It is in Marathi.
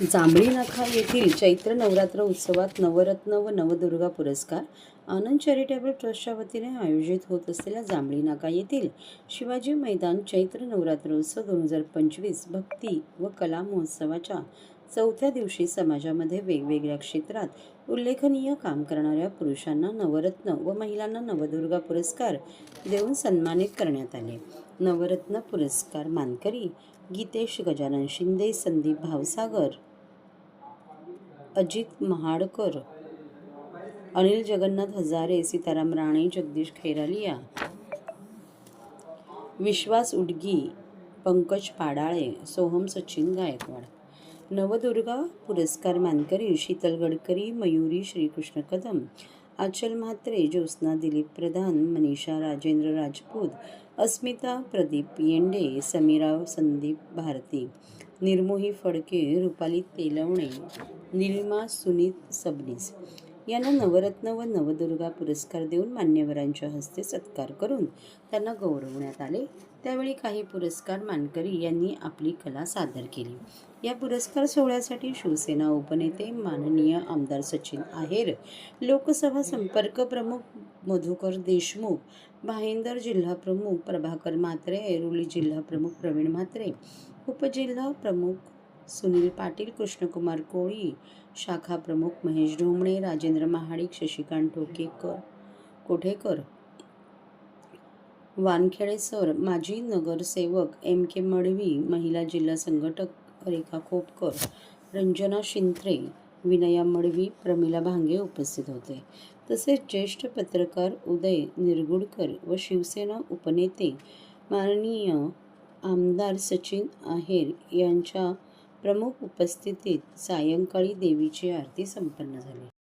जांभळी नाका येथील चैत्र नवरात्र उत्सवात नवरत्न व नवदुर्गा पुरस्कार आनंद चॅरिटेबल ट्रस्टच्या वतीने आयोजित होत असलेल्या जांभळी नाका येथील शिवाजी मैदान चैत्र नवरात्र उत्सव दोन हजार पंचवीस भक्ती व कला महोत्सवाच्या चौथ्या दिवशी समाजामध्ये वेगवेगळ्या क्षेत्रात उल्लेखनीय काम करणाऱ्या पुरुषांना नवरत्न व महिलांना नवदुर्गा पुरस्कार देऊन सन्मानित करण्यात आले. नवरत्न पुरस्कार मानकरी गीतेश गजानन शिंदे संदीप भावसागर अजित महाडकर अनिल जगन्नाथ हजारे सीताराम राणे जगदीश खैरालिया विश्वास उडगी पंकज पाडाळे सोहम सचिन गायकवाड. नवदुर्गा पुरस्कार मानकरी शीतल गडकरी मयुरी श्रीकृष्ण कदम आचल म्हात्रे ज्योत्स्ना दिलीप प्रधान मनीषा राजेंद्र राजपूत अस्मिता प्रदीप येंडे समीरा संदीप भारती. निर्मोही फडके रुपाली तेलवणे निलिमा सुनीत सबनीस यांना नवरत्न व नवदुर्गा पुरस्कार देऊन मान्यवरांच्या हस्ते सत्कार करून त्यांना गौरवण्यात आले. त्यावेळी काही पुरस्कार मानकरी यांनी आपली कला सादर केली. या पुरस्कार सोहळ्यासाठी शिवसेना उपनेते माननीय आमदार सचिन आहेर लोकसभा संपर्क प्रमुख मधुकर देशमुख भाईंदर जिल्हा प्रमुख प्रभाकर म्हात्रे ऐरोली जिल्हा प्रमुख प्रवीण म्हात्रे उपजिल्हा प्रमुख सुनील पाटील कृष्णकुमार कोळी शाखा प्रमुख महेश ढोमणे राजेंद्र महाडिक शशिकांत ठोकेकर कोठेकर वानखेडे सर माजी नगरसेवक एम के मडवी महिला जिल्हा संघटक रेखा खोपकर रंजना शिंत्रे विनया मडवी प्रमिला भांगे उपस्थित होते. तसेच ज्येष्ठ पत्रकार उदय निरगुडकर व शिवसेना उपनेते माननीय आमदार सचिन आहेर यांच्या प्रमुख उपस्थितीत सायंकाळी देवीची आरती संपन्न झाली.